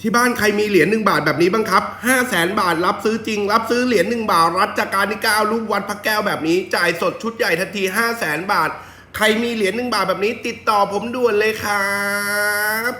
ที่บ้านใครมีเหรียญหนึ่งบาทแบบนี้บ้างครับห้าแสนบาทรับซื้อจริง รับซื้อเหรียญหนึ่งบาท รัชกาลที่เก้ารูปวัดพระแก้วแบบนี้ จ่ายสดชุดใหญ่ทันทีห้าแสนบาท ใครมีเหรียญหนึ่งบาทแบบนี้ ติดต่อผมด่วนเลยครับ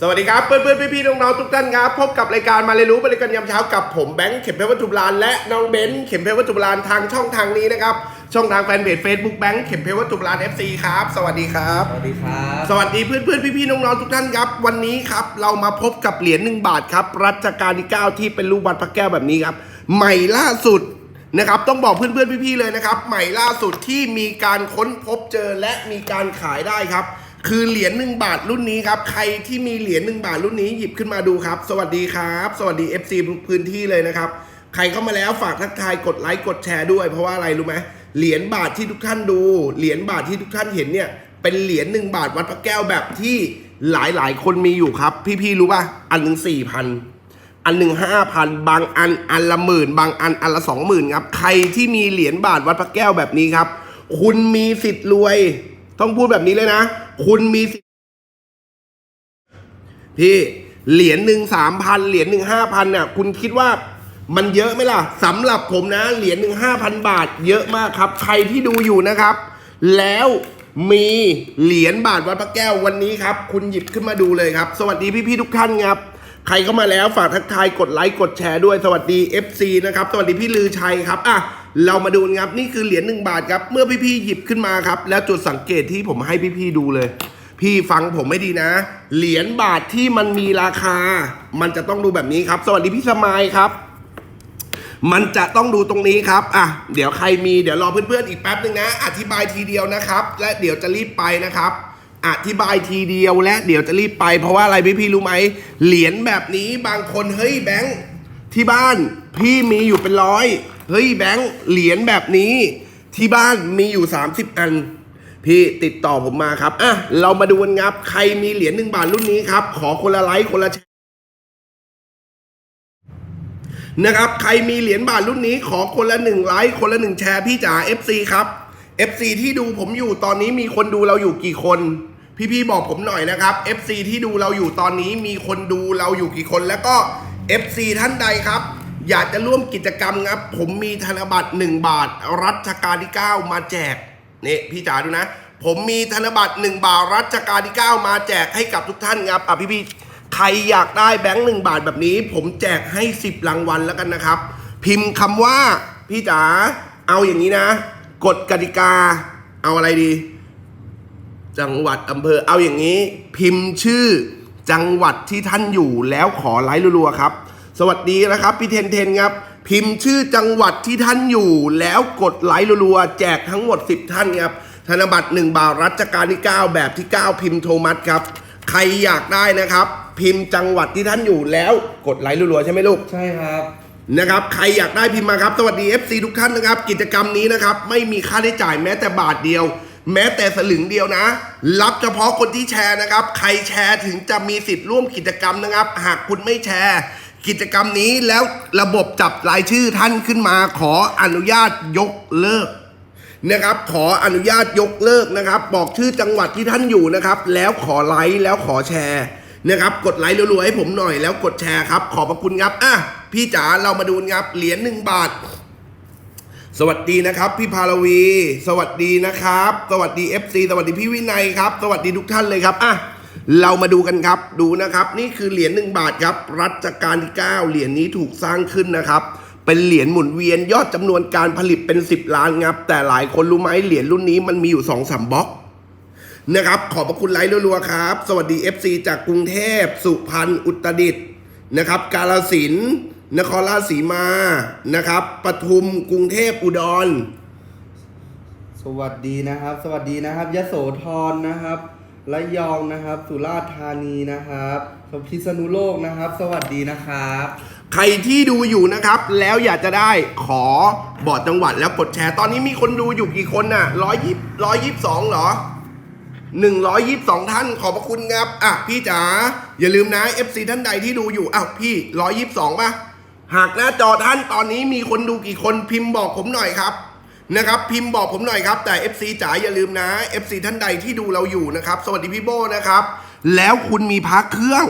สวัสดีครับ เพื่อนเพื่อนพี่พี่ๆน้องๆทุกท่านครับ พบกับรายการมาเรียนรู้บริการยามเช้ากับผมแบงค์เข็มเพชรวัตถุโบราณและน้องเบนซ์เข็มเพชรวัตถุโบราณทางช่องทางนี้นะครับ ช่องทางแฟนเพจ Facebook แบงค์เข็มเพชรวัตถุโบราณ FC ครับ สวัสดีครับ สวัสดีครับสวัสดีเพื่อนเพื่อนพี่พี่ๆน้องๆทุกท่านครับ วันนี้ครับเรามาพบกับเหรียญหนึ่งบาทครับ รัชกาลที่ 9 ที่เป็นรูปวัดพระแก้วแบบนี้ครับ ใหม่ล่าสุดนะครับต้องบอกเพื่อนเพื่อนๆพี่ๆเลยนะครับ ใหม่ล่าสุดที่มีการค้นพบเจอและมีการขายได้ครับ คือเหรียญหนึ่งบาทรุ่นนี้ครับใครที่มีเหรียญหนึ่งบาทรุ่นนี้หยิบขึ้นมาดูครับ สวัสดีครับ สวัสดี FC ทุกพื้นที่เลยนะครับใครเข้ามาแล้วฝากทักทายกดไลค์กดแชร์ด้วยเพราะว่าอะไรรู้ไหม เหรียญบาทที่ทุกท่านดู เหรียญบาทที่ทุกท่านเห็นเนี่ยเป็นเหรียญหนึ่งบาทวัดพระแก้วแบบที่หลายหลายคนมีอยู่ครับ พี่ๆรู้ป่ะอันหนึ่งสี่พันอันหนึ่งห้าพันบางอันอันละหมื่น บางอันอันละสองหมื่นครับใครที่มีเหรียญบาทวัดพระแก้วแบบนี้ครับ คุณมีสิทธิ์รวย ต้องพูดแบบนี้เลยนะ คุณมีสิทธิ์พี่เหรียญหนึ่งสามพันเหรียญหนึ่งห้าพันเนี่ยคุณคิดว่า มันเยอะไหมล่ะสำหรับผมนะ เหรียญหนึ่งห้าพันบาท เยอะมากครับ ใครที่ดูอยู่นะครับ แล้วมีเหรียญบาทวัดพระแก้ววันนี้ครับ คุณหยิบขึ้นมาดูเลยครับ สวัสดีพี่ๆทุกท่านครับ ใครเข้ามาแล้วฝากทักทายกดไลค์กดแชร์ด้วยสวัสดี FC นะครับสวัสดีพี่ลือชัยครับอะเรามาดูกันครับนี่คือเหรียญหนึ่งบาทครับ เมื่อพี่ๆหยิบขึ้นมาครับ แล้วจุดสังเกตที่ผมให้พี่ๆดูเลย พี่ฟังผมไม่ดีนะ เหรียญบาทที่มันมีราคา มันจะต้องดูแบบนี้ครับ สวัสดีพี่สมายครับ มันจะต้องดูตรงนี้ครับอะเดี๋ยวใครมีเดี๋ยวรอเพื่อนๆอีกแป๊บหนึ่งนะ อธิบายทีเดียวนะครับ และเดี๋ยวจะรีบไปนะครับ อธิบายทีเดียวและเดี๋ยวจะรีบไป เพราะว่าอะไรพี่พี่ๆรู้ไหมเหรียญแบบนี้บางคนเฮ้ยแบงค์ที่บ้านพี่มีอยู่เป็นร้อยเฮ้ยแบงค์เหรียญแบบนี้ ที่บ้านมีอยู่ 30 อันพี่ติดต่อผมมาครับ อะ เรามาดูกันครับ ใครมีเหรียญหนึ่งบาทรุ่นนี้ครับ ขอคนละไลค์คนละแช นะครับ ใครมีเหรียญบาทรุ่นนี้ขอคนละหนึ่งไลค์คนละหนึ่งแชร์พี่จ๋า FC ครับ FC ที่ดูผมอยู่ตอนนี้มีคนดูเราอยู่กี่คน พี่ๆบอกผมหน่อยนะครับ FC ที่ดูเราอยู่ตอนนี้มีคนดูเราอยู่กี่คน แล้วก็ FC ท่านใดครับ อยากจะร่วมกิจกรรมครับ ผมมีธนบัตร1บาท รัชกาลที่ 9 มาแจกนี่พี่จ๋าดูนะ ผมมีธนบัตร1บาทรัชกาลที่ 9 มาแจกให้กับทุกท่านครับอะพี่ๆ ใครอยากได้แบงค์หนึ่งบาทแบบนี้ ผมแจกให้ 10รางวัลแล้วกันนะครับ พิมพ์คำว่าพี่จ๋าเอาอย่างนี้นะ กฎกติกา เอาอะไรดี จังหวัดอำเภอเอาอย่างนี้ พิมพ์ชื่อจังหวัดที่ท่านอยู่แล้วขอไลค์รัวๆครับ สวัสดีนะครับพี่เทนเทนครับ พิมพ์ชื่อจังหวัดที่ท่านอยู่ แล้วกดไลค์รัวๆแจกทั้งหมด 10 ท่านครับธนบัตร1บาทรัชกาลที่ 9 แบบที่ 9 พิมพ์โทมัสครับ ใครอยากได้นะครับ พิมพ์จังหวัดที่ท่านอยู่แล้วกดไลค์รัวๆใช่ไหมลูก ใช่ครับ นะครับ ใครอยากได้พิมพ์มาครับ สวัสดี FC ทุกท่านนะครับ กิจกรรมนี้นะครับ ไม่มีค่าใช้จ่ายแม้แต่บาทเดียว แม้แต่สลึงเดียวนะ รับเฉพาะคนที่แชร์นะครับ ใครแชร์ถึงจะมีสิทธิ์ร่วมกิจกรรมนะครับ หากคุณไม่แชร์ กิจกรรมนี้แล้วระบบจับรายชื่อท่านขึ้นมา ขออนุญาตยกเลิกนะครับขออนุญาตยกเลิกนะครับ บอกชื่อจังหวัดที่ท่านอยู่นะครับ แล้วขอไลค์แล้วขอแชร์ นะครับกดไลค์รัวๆให้ผมหน่อยแล้วกดแชร์ครับ ขอบพระคุณครับอะพี่จ๋าเรามาดูกันครับเหรียญหนึ่งบาท สวัสดีนะครับ พี่พาลวี สวัสดีนะครับ สวัสดี FC สวัสดีพี่วินัยครับ สวัสดีทุกท่านเลยครับอะเรามาดูกันครับดูนะครับ นี่คือเหรียญหนึ่งบาทครับ รัชกาลที่ 9 เหรียญนี้ถูกสร้างขึ้นนะครับ เป็นเหรียญหมุนเวียนยอดจำนวนการผลิตเป็น 10 ล้านครับแต่หลายคนรู้ไหมเหรียญรุ่นนี้มันมีอยู่2อสามบล็อก นะครับ ขอบพระคุณไลค์รัวๆครับ สวัสดี FC จากกรุงเทพ สุพรรณ อุตรดิตถ์นะครับ กาลสินธุ์นครราชสีมา นะครับ ปทุม กรุงเทพ อุดร สวัสดีนะครับ สวัสดีนะครับยโสธรนะครับระยองนะครับ สุราษฎร์ธานีนะครับพิษณุโลกนะครับ สวัสดีนะครับ ใครที่ดูอยู่นะครับ แล้วอยากจะได้ขอบอกจังหวัดแล้วกดแชร์ ตอนนี้มีคนดูอยู่กี่คนน่ะร้อยยี่ร้อยยี่สิบสองเหรอ หนึ่งร้อยยี่สิบสองท่านขอบพระคุณครับอะพี่จ๋าอย่าลืมนะ FC ท่านใดที่ดูอยู่อ้าวพี่ร้อยยี่สิบสองป่ะหากหน้าจอท่านตอนนี้มีคนดูกี่คนพิมพ์บอกผมหน่อยครับนะครับพิมพ์บอกผมหน่อยครับ แต่ FC จ๋าอย่าลืมนะ FC ท่านใดที่ดูเราอยู่นะครับ สวัสดีพี่โบนะครับ แล้วคุณมีพระเครื่อง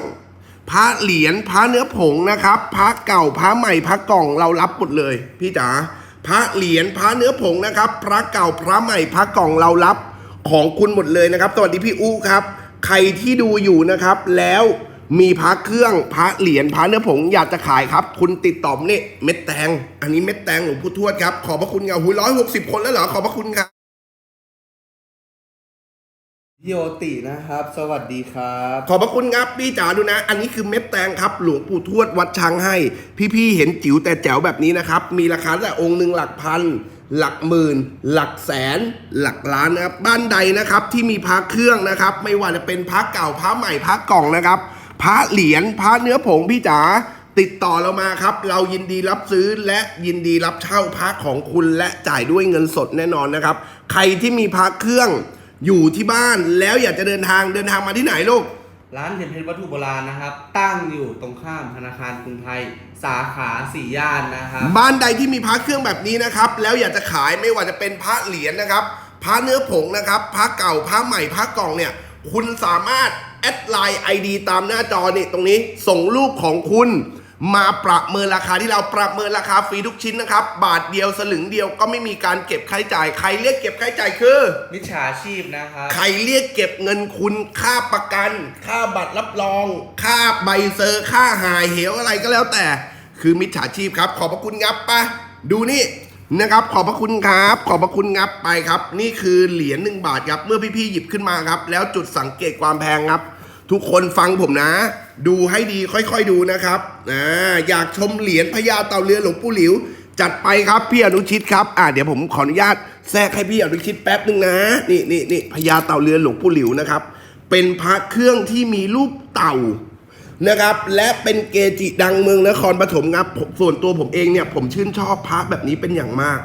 พระเหรียญพระเนื้อผงนะครับพระเก่าพระใหม่พระกล่องเรารับหมดเลย พี่จ๋าพระเหรียญพระเนื้อผงนะครับ พระเก่าพระใหม่พระกล่องเรารับ ของคุณหมดเลยนะครับ สวัสดีพี่อู้ครับ ใครที่ดูอยู่นะครับ แล้วมีพระเครื่องพระเหรียญพระเนื้อผงอยากจะขายครับ คุณติดต่อผมนี่เม็ดแตง อันนี้เม็ดแตงหลวงพ่อทวดครับ ขอบพระคุณครับหุยร้อยหกสิบคนแล้วเหรอ ขอบพระคุณครับพี่โอตินะครับ สวัสดีครับ ขอบพระคุณครับพี่จ๋าดูนะ อันนี้คือเม็ดแตงครับ หลวงปู่ทวดวัดช้างให้ พี่ๆเห็นจิ๋วแต่แจ๋วแบบนี้นะครับ มีราคาแต่องค์หนึ่งหลักพัน หลักหมื่น หลักแสน หลักล้านนะครับบ้านใดนะครับที่มีพระเครื่องนะครับ ไม่ว่าจะเป็นพระเก่าพระใหม่พระกล่องนะครับพระเหรียญพระเนื้อผงพี่จ๋าติดต่อเรามาครับ เรายินดีรับซื้อและยินดีรับเช่าพระของคุณและจ่ายด้วยเงินสดแน่นอนนะครับ ใครที่มีพระเครื่องอยู่ที่บ้านแล้วอยากจะเดินทางเดินทางมาที่ไหนลูก ร้านเทียนเพชรวัตถุโบราณนะครับ ตั้งอยู่ตรงข้ามธนาคารกรุงไทย สาขาสี่ย่านนะครับ บ้านใดที่มีพระเครื่องแบบนี้นะครับ แล้วอยากจะขายไม่ว่าจะเป็นพระเหรียญนะครับ พระเนื้อผงนะครับ พระเก่า พระใหม่ พระกล่องเนี่ย คุณสามารถแอดไลน์ไอดีตามหน้าจอนี่ตรงนี้ ส่งรูปของคุณ มาประเมินราคาที่เราประเมินราคาฟรีทุกชิ้นนะครับ บาทเดียวสลึงเดียวก็ไม่มีการเก็บค่าใช้จ่าย ใครเรียกเก็บค่าใช้จ่ายคือ มิจฉาชีพนะครับ ใครเรียกเก็บเงินคุณค่าประกัน ค่าบัตรรับรอง ค่าใบเซอร์ ค่าหายเหวอะไรก็แล้วแต่ คือมิจฉาชีพครับ ขอบพระคุณงับปะดูนี่นะครับ ขอบพระคุณครับ ขอบพระคุณงับไปครับ นี่คือเหรียญหนึ่งบาทครับ เมื่อพี่ๆหยิบขึ้นมาครับ แล้วจุดสังเกตความแพงครับ ทุกคนฟังผมนะ ดูให้ดีค่อยๆดูนะครับอ่าอยากชมเหรียญพญาเต่าเรือนหลวงปู่หลิว จัดไปครับพี่อนุชิตครับอ่าเดี๋ยวผมขออนุญาตแทรกให้พี่อนุชิตแป๊บหนึ่งนะนี่นี่นี่พญาเต่าเรือนหลวงปู่หลิวนะครับ เป็นพระเครื่องที่มีรูปเต่านะครับ และเป็นเกจิดังเมืองนครปฐมครับผมส่วนตัวผมเองเนี่ยผมชื่นชอบพระแบบนี้เป็นอย่างมาก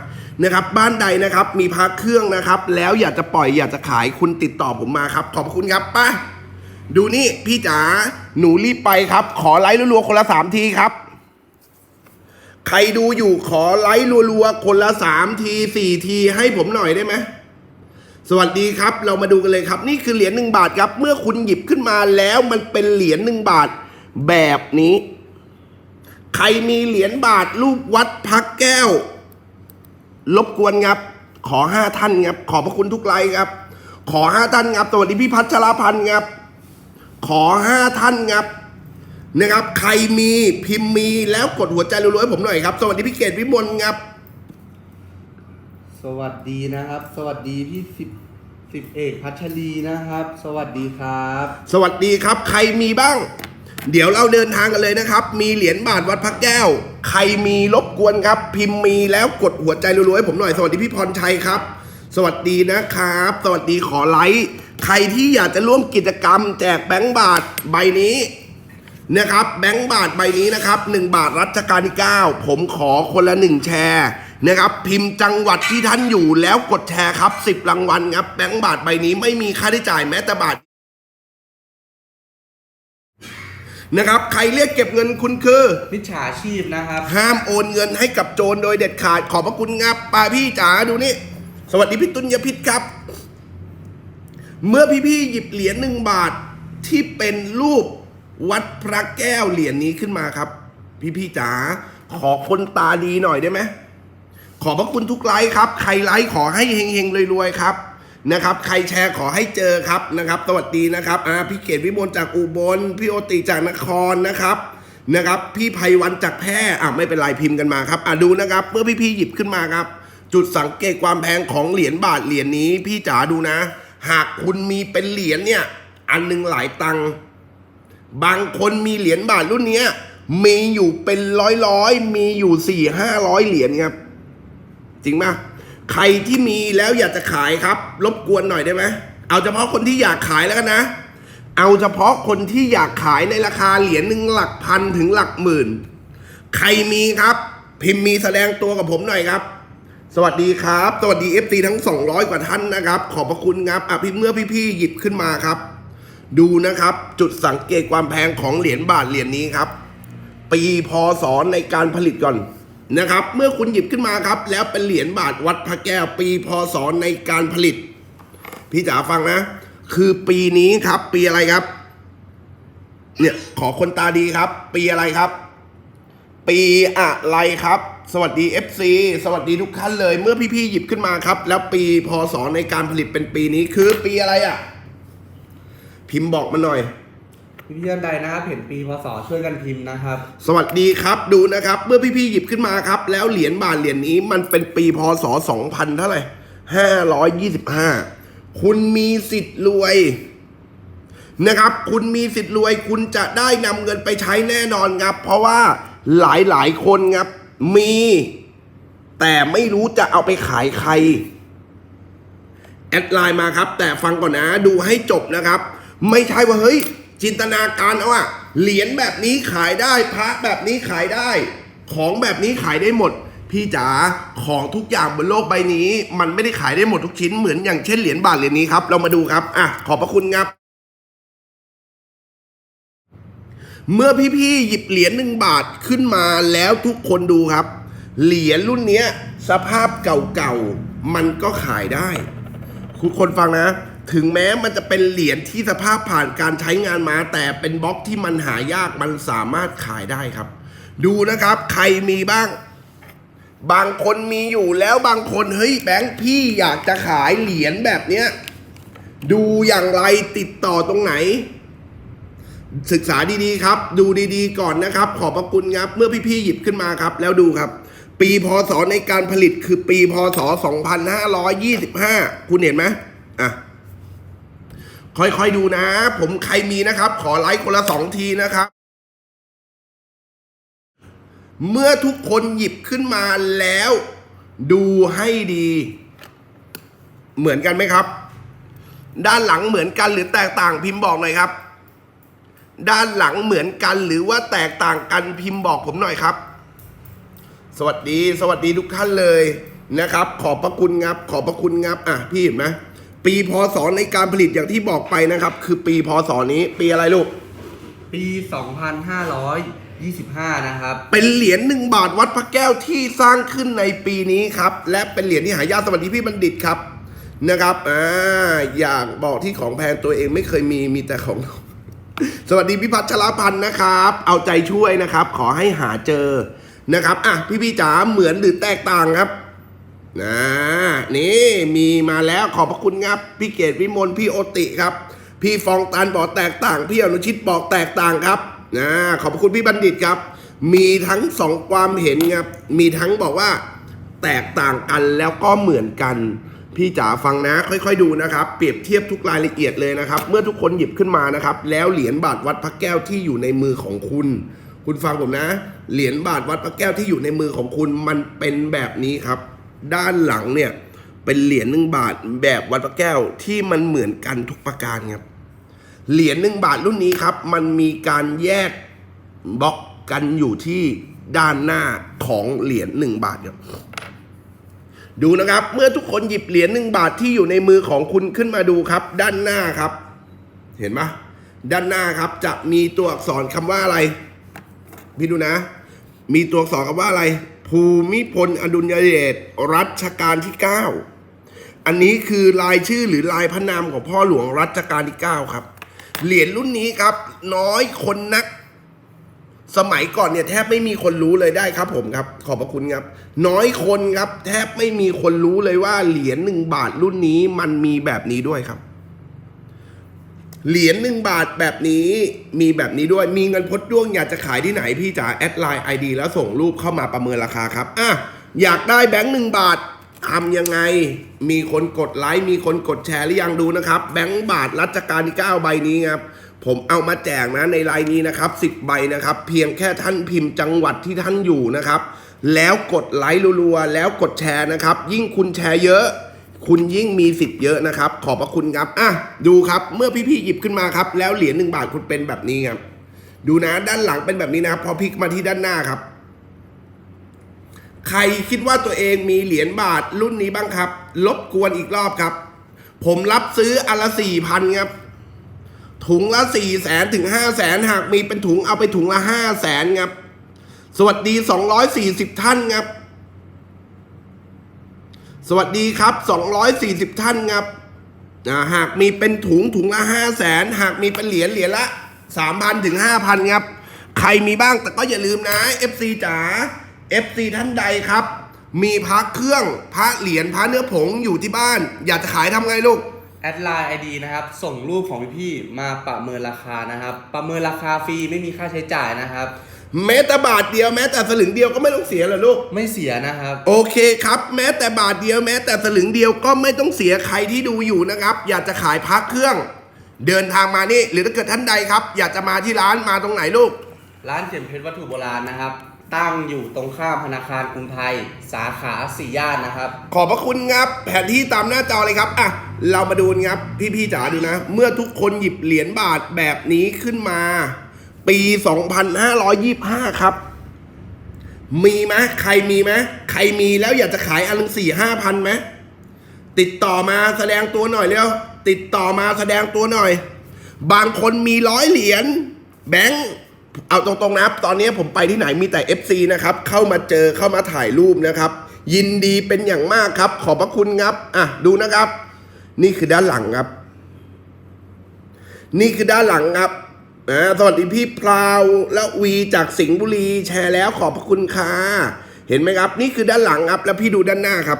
นะครับบ้านใดนะครับมีพระเครื่องนะครับ แล้วอยากจะปล่อยอยากจะขายคุณติดต่อผมมาครับ ขอบคุณครับป้า ดูนี่พี่จ๋าหนูรีบไปครับ ขอไลค์รัวๆคนละสามทีครับ ใครดูอยู่ขอไลค์รัวๆคนละสามทีสี่ทีให้ผมหน่อยได้ไหมสวัสดีครับ เรามาดูกันเลยครับ นี่คือเหรียญหนึ่งบาทครับ เมื่อคุณหยิบขึ้นมาแล้วมันเป็นเหรียญหนึ่งบาทแบบนี้ ใครมีเหรียญบาทรูปวัดพักแก้ว รบกวนครับ ขอห้าท่านครับ ขอบพระคุณทุกไลค์ครับ ขอห้าท่านครับสวัสดีพี่พัชรพันธ์ครับ ขอห้าท่านครับนะครับ ใครมีพิมพ์มีแล้วกดหัวใจรัวๆให้ผมหน่อยครับ สวัสดีพี่เกดวิมลครับ สวัสดีนะครับ สวัสดีพี่สิบสิบเอกพัชรีนะครับ สวัสดีครับ สวัสดีครับ ใครมีบ้าง เดี๋ยวเราเดินทางกันเลยนะครับ มีเหรียญบาทวัดพระแก้ว ใครมีรบกวนครับ พิมพ์มีแล้วกดหัวใจรัวๆให้ผมหน่อย สวัสดีพี่พรชัยครับ สวัสดีนะครับ สวัสดีขอไลค์ ใครที่อยากจะร่วมกิจกรรม แจกแบงค์บาทใบนี้นะครับแบงค์บาทใบนี้นะครับ 1 บาทรัชกาลที่ 9 ผมขอคนละ 1 แชร์นะครับพิมพ์จังหวัดที่ท่านอยู่แล้วกดแชร์ครับ 10 รางวัลครับแบงค์บาทใบนี้ไม่มีค่าใช้จ่ายแม้แต่บาทนะครับใครเรียกเก็บเงินคุณคือมิจฉาชีพนะครับ ห้ามโอนเงินให้กับโจรโดยเด็ดขาดขอบพระคุณครับป้าพี่จ๋าดูนี่ สวัสดีพี่ตุลยพิษครับ เมื่อพี่ๆหยิบเหรียญหนึ่งบาทที่เป็นรูปวัดพระแก้วเหรียญนี้ขึ้นมาครับ พี่ๆจ๋าขอคนตาดีหน่อยได้ไหมขอบพระคุณทุกไลค์ครับ ใครไลค์ขอให้เฮงๆรวยๆครับนะครับ ใครแชร์ขอให้เจอครับนะครับ สวัสดีนะครับอ่าพี่เกดวิมลจากอุบล พี่โอติจากนครนะครับนะครับ พี่ไพวันจากแพร่อะไม่เป็นไรพิมพ์กันมาครับอะดูนะครับเมื่อพี่ๆหยิบขึ้นมาครับ จุดสังเกตความแพงของเหรียญบาทเหรียญนี้ พี่จ๋าดูนะ หากคุณมีเป็นเหรียญเนี่ย อันหนึ่งหลายตังค์บางคนมีเหรียญบาทรุ่นเนี้ย มีอยู่เป็นร้อยร้อยๆมีอยู่สี่ห้าร้อยเหรียญครับ จริงป่ะใครที่มีแล้วอยากจะขายครับ รบกวนหน่อยได้ไหมเอาเฉพาะคนที่อยากขายแล้วกันนะ เอาเฉพาะคนที่อยากขายในราคาเหรียญหนึ่งหลักพันถึงหลักหมื่น ใครมีครับ พิมพ์มีแสดงตัวกับผมหน่อยครับ สวัสดีครับ สวัสดี FT ทั้ง 200 กว่าท่านนะครับ ขอบพระคุณครับอะพี่เมื่อพี่ๆหยิบขึ้นมาครับ ดูนะครับจุดสังเกตความแพงของเหรียญบาทเหรียญนี้ครับ ปีพศในการผลิตก่อนนะครับ เมื่อคุณหยิบขึ้นมาครับ แล้วเป็นเหรียญบาทวัดพระแก้ว ปีพศในการผลิต พี่จ๋าฟังนะ คือปีนี้ครับ ปีอะไรครับ เนี่ยขอคนตาดีครับ ปีอะไรครับ ปีอะไรครับ สวัสดี FC สวัสดีทุกท่านเลย เมื่อพี่ๆหยิบขึ้นมาครับ แล้วปีพศในการผลิตเป็นปีนี้คือปีอะไรอะ่ะ พิมพ์บอกมาหน่อยพี่พี่ท่านใดนะครับเห็นปีพศช่วยกันพิมพ์นะครับ สวัสดีครับดูนะครับ เมื่อพี่ๆหยิบขึ้นมาครับ แล้วเหรียญบาทเหรียญนี้มันเป็นปีพศ2000เท่าไหร่525 คุณมีสิทธิ์รวยนะครับ คุณมีสิทธิ์รวย คุณจะได้นำเงินไปใช้แน่นอนครับ เพราะว่าหลายๆคนครับ มี แต่ไม่รู้จะเอาไปขายใคร แอดไลน์มาครับ แต่ฟังก่อนนะดูให้จบนะครับ ไม่ใช่ว่าเฮ้ย จินตนาการเอาอะเหรียญแบบนี้ขายได้ พระแบบนี้ขายได้ ของแบบนี้ขายได้หมด พี่จ๋าของทุกอย่างบนโลกใบนี้ มันไม่ได้ขายได้หมดทุกชิ้นเหมือนอย่างเช่นเหรียญบาทเหรียญนี้ครับ เรามาดูครับอะขอบพระคุณครับ เมื่อพี่ๆหยิบเหรียญหนึ่งบาทขึ้นมาแล้วทุกคนดูครับ เหรียญรุ่นนี้สภาพเก่าๆมันก็ขายได้ทุกคนฟังนะ ถึงแม้มันจะเป็นเหรียญที่สภาพผ่านการใช้งานมา แต่เป็นบล็อกที่มันหายากมันสามารถขายได้ครับ ดูนะครับ ใครมีบ้าง บางคนมีอยู่แล้วบางคนเฮ้ยแบงค์พี่อยากจะขายเหรียญแบบเนี้ยดูอย่างไรติดต่อตรงไหน ศึกษาดีๆครับ ดูดีๆก่อนนะครับ ขอบพระคุณครับ เมื่อพี่ๆหยิบขึ้นมาครับ แล้วดูครับ ปีพศในการผลิตคือปีพศ 2525 คุณเห็นไหมอะค่อยๆดูนะ ผมใครมีนะครับ ขอไลค์คนละสองทีนะครับ เมื่อทุกคนหยิบขึ้นมาแล้ว ดูให้ดี เหมือนกันไหมครับ ด้านหลังเหมือนกันหรือแตกต่างพิมพ์บอกหน่อยครับ ด้านหลังเหมือนกันหรือว่าแตกต่างกันพิมพ์บอกผมหน่อยครับ สวัสดีสวัสดีทุกท่านเลยนะครับ ขอบพระคุณครับขอบพระคุณครับอะพี่เห็นไหมปีพศในการผลิตอย่างที่บอกไปนะครับ คือปีพศนี้ปีอะไรลูก ปี 2525 นะครับ เป็นเหรียญหนึ่งบาทวัดพระแก้วที่สร้างขึ้นในปีนี้ครับ และเป็นเหรียญที่หายากสวัสดีพี่บัณฑิตครับนะครับอ่าอยากบอกที่ของแพงตัวเองไม่เคยมีมีแต่ของ สวัสดีพี่พัชรพันธ์นะครับ เอาใจช่วยนะครับ ขอให้หาเจอนะครับอะพี่พี่จ๋าเหมือนหรือแตกต่างครับนะนี่มีมาแล้วขอบพระคุณครับพี่เกตวิมลพี่โอติครับ พี่ฟองตันบอกแตกต่าง พี่อนุชิตบอกแตกต่างครับนะขอบพระคุณพี่บัณฑิตครับ มีทั้งสองความเห็นครับมีทั้งบอกว่าแตกต่างกันแล้วก็เหมือนกัน พี่จ๋าฟังนะ ค่อยๆดูนะครับ เปรียบเทียบทุกรายละเอียดเลยนะครับ เมื่อทุกคนหยิบขึ้นมานะครับ แล้วเหรียญบาทวัดพระแก้วที่อยู่ในมือของคุณ คุณฟังผมนะ เหรียญบาทวัดพระแก้วที่อยู่ในมือของคุณมันเป็นแบบนี้ครับ ด้านหลังเนี่ยเป็นเหรียญหนึ่งบาทแบบวัดพระแก้วที่มันเหมือนกันทุกประการครับเหรียญหนึ่งบาทรุ่นนี้ครับ มันมีการแยกบล็อกกันอยู่ที่ด้านหน้าของเหรียญหนึ่งบาทครับ ดูนะครับเมื่อทุกคนหยิบเหรียญหนึ่งบาทที่อยู่ในมือของคุณขึ้นมาดูครับ ด้านหน้าครับ เห็นปะด้านหน้าครับจะมีตัวอักษรคำว่าอะไร พี่ดูนะ มีตัวอักษรคำว่าอะไร ภูมิพลอดุลยเดชรัชกาลที่ 9 อันนี้คือลายชื่อหรือลายพระนามของพ่อหลวงรัชกาลที่ 9 ครับ เหรียญรุ่นนี้ครับ น้อยคนนัก สมัยก่อนเนี่ยแทบไม่มีคนรู้เลยได้ครับผมครับ ขอบพระคุณครับ น้อยคนครับ แทบไม่มีคนรู้เลยว่าเหรียญหนึ่งบาทรุ่นนี้มันมีแบบนี้ด้วยครับ เหรียญหนึ่งบาทแบบนี้มีแบบนี้ด้วย มีเงินพดด้วงอยากจะขายที่ไหนพี่จ๋าแอดไลน์ไอดีแล้วส่งรูปเข้ามาประเมินราคาครับอะอยากได้แบงค์หนึ่งบาททำยังไง มีคนกดไลค์มีคนกดแชร์หรือยังดูนะครับ แบงค์บาทรัชกาลที่9ใบนี้ครับ ผมเอามาแจกนะในไลน์นี้นะครับ10ใบนะครับ เพียงแค่ท่านพิมพ์จังหวัดที่ท่านอยู่นะครับ แล้วกดไลค์รัวๆแล้วกดแชร์นะครับ ยิ่งคุณแชร์เยอะ คุณยิ่งมีสิทธิ์เยอะนะครับ ขอบพระคุณครับอะดูครับเมื่อพี่ๆหยิบขึ้นมาครับ แล้วเหรียญหนึ่งบาทคุณเป็นแบบนี้ครับดูนะด้านหลังเป็นแบบนี้นะครับพอพลิกมาที่ด้านหน้าครับ ใครคิดว่าตัวเองมีเหรียญบาทรุ่นนี้บ้างครับลบกวนอีกรอบครับ ผมรับซื้ออันละสี่พันครับ ถุงละสี่แสนถึงห้าแสนหากมีเป็นถุงเอาไปถุงละห้าแสนครับ สวัสดี 240 ท่านครับ สวัสดีครับ 240 ท่านครับหากมีเป็นถุงถุงละ5 0 0แสนหากมีเป็นเหรียญเหรียญละ3,000ถึง5,000ครับ ใครมีบ้างแต่ก็อย่าลืมนะ FC จ๋า FC ท่านใดครับ มีพระเครื่องพระเหรียญพระเนื้อผงอยู่ที่บ้าน อยากจะขายทำไงลูก แอดไลน์ไอดีนะครับ ส่งรูปของพี่ๆมาประเมินราคานะครับ ประเมินราคาฟรีไม่มีค่าใช้จ่ายนะครับ แม้แต่บาทเดียวแม้แต่สลึงเดียวก็ไม่ต้องเสียเหรอลูก ไม่เสียนะครับ โอเคครับ แม้แต่บาทเดียวแม้แต่สลึงเดียวก็ไม่ต้องเสียใครที่ดูอยู่นะครับ อยากจะขายพักเครื่อง เดินทางมานี่ หรือถ้าเกิดท่านใดครับ อยากจะมาที่ร้านมาตรงไหนลูก ร้านเขียนเพชรวัตถุโบราณนะครับ ตั้งอยู่ตรงข้ามธนาคารกรุงไทย สาขาสี่ย่านนะครับ ขอบพระคุณครับแผนที่ตามหน้าจอเลยครับอะเรามาดูกันครับ พี่ๆจ๋าดูนะ เมื่อทุกคนหยิบเหรียญบาทแบบนี้ขึ้นมา ปี 2525 ครับ มีไหมใครมีไหมใครมีแล้วอยากจะขายอันละสี่ห้าพันไหมติดต่อมาแสดงตัวหน่อยเร็วติดต่อมาแสดงตัวหน่อย บางคนมีร้อยเหรียญแบงค์ เอาตรงๆนะตอนนี้ผมไปที่ไหนมีแต่ FC นะครับ เข้ามาเจอเข้ามาถ่ายรูปนะครับ ยินดีเป็นอย่างมากครับ ขอบพระคุณครับ อะ ดูนะครับ นี่คือด้านหลังครับ นี่คือด้านหลังครับอ่าสวัสดีพี่พราวและวีจากสิงห์บุรีแชร์แล้วขอบพระคุณค่ะเห็นไหมครับ นี่คือด้านหลังครับ แล้วพี่ดูด้านหน้าครับ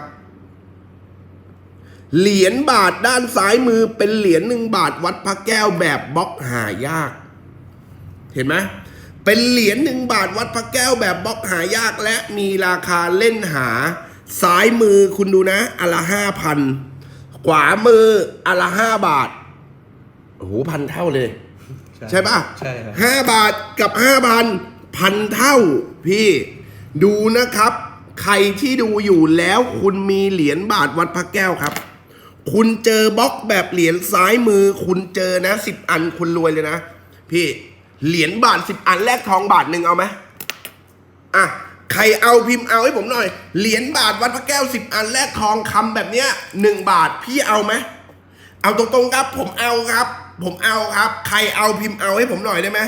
เหรียญบาทด้านซ้ายมือเป็นเหรียญหนึ่งบาทวัดพระแก้วแบบบล็อกหายาก เห็นไหมเป็นเหรียญหนึ่งบาทวัดพระแก้วแบบบล็อกหายากและมีราคาเล่นหา ซ้ายมือคุณดูนะอนละห้าพันขวามืออนละห้าบาทโอ้โหพันเท่าเลย ใช่ปะใช่ครับห้าบาทกับห้าพันพันเท่าพี่ดูนะครับ ใครที่ดูอยู่แล้วคุณมีเหรียญบาทวัดพระแก้วครับ คุณเจอบล็อกแบบเหรียญซ้ายมือ คุณเจอนะสิบอันคุณรวยเลยนะ พี่ เหรียญบาทสิบอันแลกทองบาทหนึ่งเอาไหมอะใครเอาพิมพ์เอาให้ผมหน่อย เหรียญบาทวัดพระแก้วสิบอันแลกทองคำแบบเนี้ยหนึ่งบาทพี่เอาไหมเอาตรงๆครับ ผมเอาครับ ผมเอาครับ ใครเอาพิมพ์เอาให้ผมหน่อยได้ไหม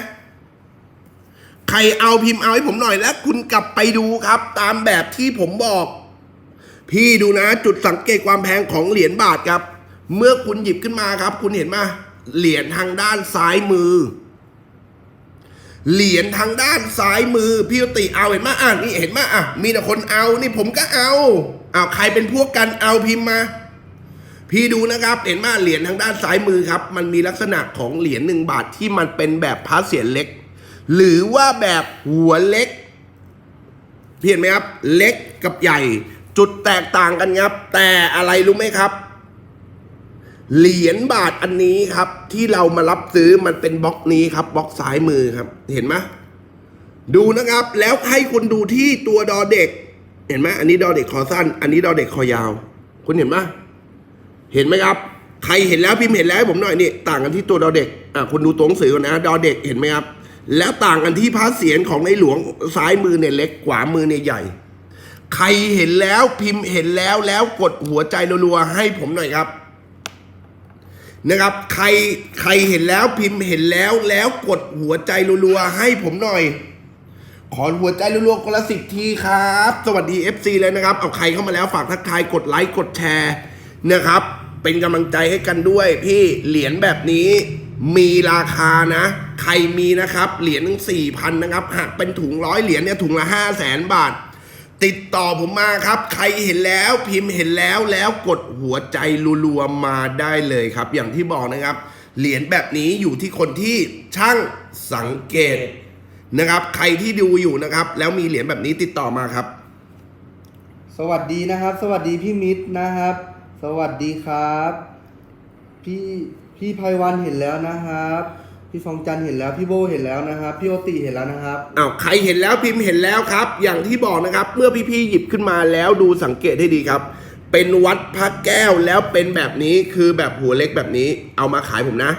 ใครเอาพิมพ์เอาให้ผมหน่อยแล้วคุณกลับไปดูครับ ตามแบบที่ผมบอก พี่ดูนะ จุดสังเกตความแพงของเหรียญบาทครับ เมื่อคุณหยิบขึ้นมาครับ คุณเห็นไหมเหรียญทางด้านซ้ายมือ เหรียญทางด้านซ้ายมือพี่ติเอาเห็นไหมอะนี่เห็นไหมอะมีแต่คนเอานี่ผมก็เอาเอาใครเป็นพวกกันเอาพิมพ์มา พี่ดูนะครับ เห็นไหมเหรียญทางด้านซ้ายมือครับ มันมีลักษณะของเหรียญหนึ่งบาทที่มันเป็นแบบพระเศียรเล็ก หรือว่าแบบหัวเล็กพี่เห็นไหมครับ เล็กกับใหญ่ จุดแตกต่างกันครับ แต่อะไรรู้ไหมครับ เหรียญบาทอันนี้ครับ ที่เรามารับซื้อมันเป็นบล็อกนี้ครับบล็อกซ้ายมือครับ เห็นไหมดูนะครับ แล้วให้คุณดูที่ตัวดอเด็ก เห็นไหมอันนี้ดอเด็กคอสั้น อันนี้ดอเด็กคอยาว คุณเห็นไหมเห็นไหมครับ ใครเห็นแล้วพิมพ์เห็นแล้วผมหน่อยนี่ต่างกันที่ตัวดอเด็กอะคุณดูตัวหนังสือก่อนนะดอเด็กเห็นไหมครับ แล้วต่างกันที่พระเศียรของในหลวงซ้ายมือเนี่ยเล็กขวามือเนี่ยใหญ่ ใครเห็นแล้วพิมพ์เห็นแล้วแล้วกดหัวใจรัวๆให้ผมหน่อยครับ นะครับ ใครใครเห็นแล้วพิมพ์เห็นแล้วแล้วกดหัวใจรัวๆให้ผมหน่อย ขอหัวใจรัวๆคนละสิบทีครับ สวัสดี FC เลยนะครับ เอาใครเข้ามาแล้วฝากทักทายกดไลค์กดแชร์นะครับ เป็นกำลังใจให้กันด้วย พี่เหรียญแบบนี้มีราคานะ ใครมีนะครับ เหรียญหนึ่งสี่พันนะครับหากเป็นถุงร้อยเหรียญเนี่ยถุงละห้าแสนบาท ติดต่อผมมาครับ ใครเห็นแล้วพิมพ์เห็นแล้วแล้วกดหัวใจรัวๆมาได้เลยครับ อย่างที่บอกนะครับ เหรียญแบบนี้อยู่ที่คนที่ช่างสังเกตนะครับ ใครที่ดูอยู่นะครับ แล้วมีเหรียญแบบนี้ติดต่อมาครับ สวัสดีนะครับ สวัสดีพี่มิตรนะครับ สวัสดีครับ พี่พี่ไพวันเห็นแล้วนะครับ พี่ฟองจันเห็นแล้ว พี่โบเห็นแล้วนะครับ พี่โอติเห็นแล้วนะครับ อ้าวใครเห็นแล้วพิมพ์เห็นแล้วครับ อย่างที่บอกนะครับ เมื่อพี่ๆหยิบขึ้นมาแล้วดูสังเกตให้ดีครับ เป็นวัดพระแก้วแล้วเป็นแบบนี้คือแบบหัวเล็กแบบนี้ เอามาขายผมนะ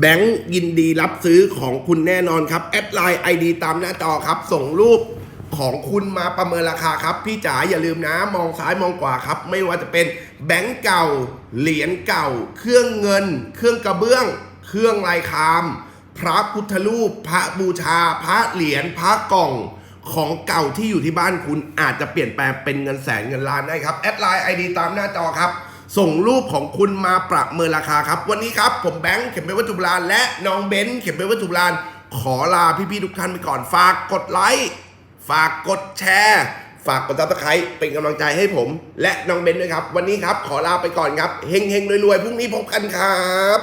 แบงค์ยินดีรับซื้อของคุณแน่นอนครับแอดไลน์ไอดีตามหน้าจอครับ ส่งรูปของคุณมาประเมินราคาครับ พี่จ๋าอย่าลืมนะ มองซ้ายมองขวาครับ ไม่ว่าจะเป็นแบงค์เก่า เหรียญเก่า เครื่องเงิน เครื่องกระเบื้อง เครื่องลายคาม พระพุทธรูป พระบูชา พระเหรียญ พระกล่องของเก่าที่อยู่ที่บ้านคุณอาจจะเปลี่ยนแปลงเป็นเงินแสนเงินล้านได้ครับ แอดไลน์ไอดีตามหน้าจอครับ ส่งรูปของคุณมาประเมินราคาครับ วันนี้ครับผมแบงค์เข็มเป็นวัตถุโบราณและน้องเบนซ์เข็มเป็นวัตถุโบราณขอลาพี่ๆทุกท่านไปก่อนฝากกดไลค์ฝากกดแชร์ฝากกดซับสไครต์เป็นกำลังใจให้ผม และน้องเบนซ์ด้วยครับ วันนี้ครับขอลาไปก่อนครับเฮงๆรวยๆพรุ่งนี้พบกันครับ